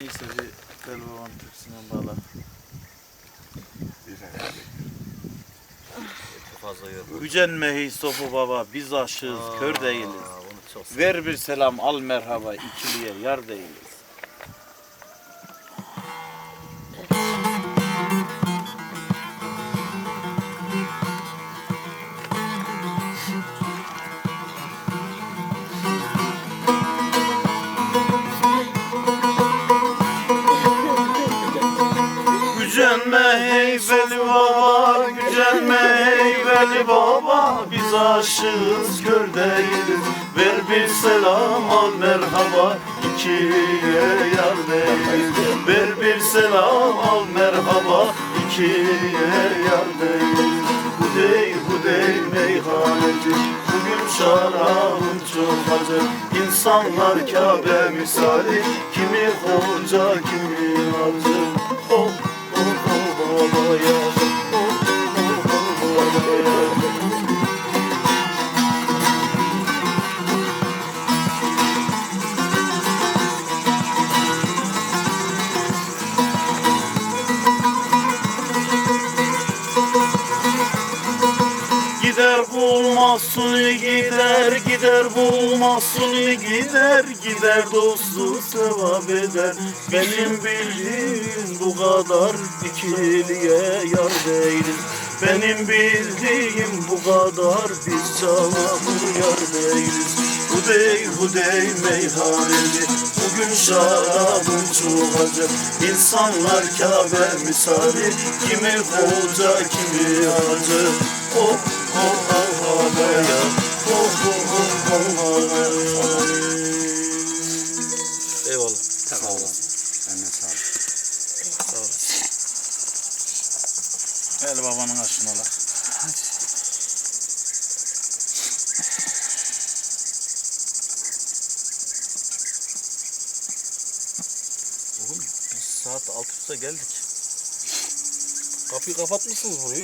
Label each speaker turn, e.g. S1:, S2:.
S1: Neyse bir telefon tüpsünden bağla.
S2: Fazla yorma.
S1: Gücenme Sofu baba biz aşığız kör değiliz. Ver bir selam al merhaba ikiliye yar değiliz. Gücenme hey veli baba, gücenme hey veli baba. Biz aşığız kör değiliz Ver bir selam al merhaba ikiye yar değiliz Ver bir selam al merhaba ikiye yar değiliz Hudey hudey meyhaneci. Bugün şarabım çok acı. İnsanlar Kabe misali. Kimi hoca kimi acı Gider bulmazsın gider gider bulmazsın gider gider dostu sevap eder. Benim bildiğim bu kadar ikiliye yar değiliz Benim bildiğim bu kadar biz çalamı yar değiliz Hudey hudey meyhaneci Bugün şarabın çok acı İnsanlar Kabe misali. Kimi hoca kimi acı Oh oh oh oh ya Oh oh oh oh oh
S2: Eyvallah.
S1: Gel babanın aşkına la.
S2: Oğlum biz saat 6'da geldik. Kapıyı kapatmışsınız burayı.